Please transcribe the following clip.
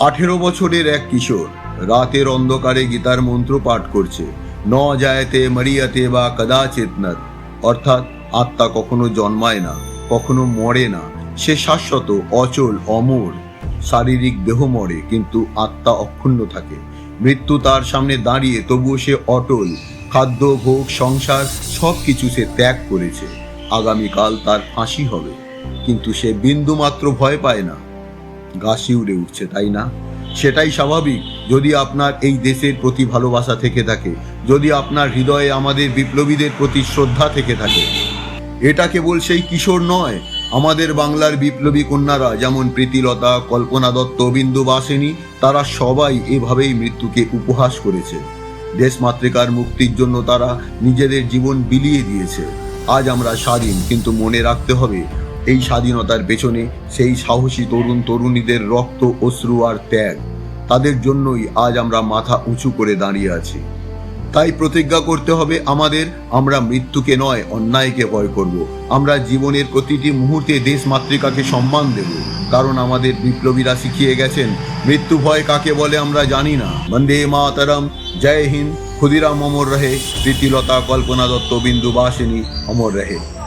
আঠেরো বছরের এক কিশোর রাতের অন্ধকারে গীতার মন্ত্র পাঠ করছে। ন জায়তে মারিয়াতে বা কদাচিৎ নৎ অর্থাৎ আত্মা কখনো জন্মায় না, কখনো মরে না। সে শাশ্বত, অচল, অমর। শারীরিক দেহ মরে, কিন্তু আত্মা অক্ষুণ্ণ থাকে। মৃত্যু তার সামনে দাঁড়িয়ে, তবুও সে অটল। খাদ্য, ভোগ, সংসার সব কিছু সে ত্যাগ করেছে। আগামীকাল তার ফাঁসি হবে। কিন্তু সে বিন্দু মাত্র ভয় পায় না। গা শিউরে উঠছে, তাই না? সেটাই স্বাভাবিক। যদি আপনার এই দেশের প্রতি ভালোবাসা থেকে থাকে, যদি আপনার হৃদয়ে আমাদের বিপ্লবীদের প্রতি শ্রদ্ধা থেকে থাকে, এটা কেবল সেই কিশোর নয়। আমাদের বাংলার বিপ্লবী কন্যারা, যেমন প্রীতিলতা, কল্পনা দত্ত, বিন্দু বাসিনী, তারা সবাই এভাবেই মৃত্যুকে উপহাস করেছে। দেশ মাতৃকার মুক্তির জন্য তারা নিজেদের জীবন বিলিয়ে দিয়েছে। আজ আমরা স্বাধীন, কিন্তু মনে রাখতে হবে এই স্বাধীনতার পেছনে সেই সাহসী তরুণ তরুণীদের রক্ত, অশ্রু আর ত্যাগ। তাদের জন্যই আজ আমরা মাথা উঁচু করে দাঁড়িয়ে আছি। তাই প্রতিজ্ঞা করতে হবে আমাদের, আমরা মৃত্যুকে নয়, অন্যায়কে ভয় করব। আমরা জীবনের প্রতিটি মুহূর্তে দেশ মাতৃকাকে সম্মান দেব। কারণ আমাদের বিপ্লবীরা শিখিয়ে গেছেন, মৃত্যু ভয় কাকে বলে আমরা জানি না। বন্দে মাতরম, জয় হিন্দ, ক্ষুদিরাম অমর রহে। প্রীতিলতা কল্পনা দত্ত বিন্দু বাসিনী, অমর রহে।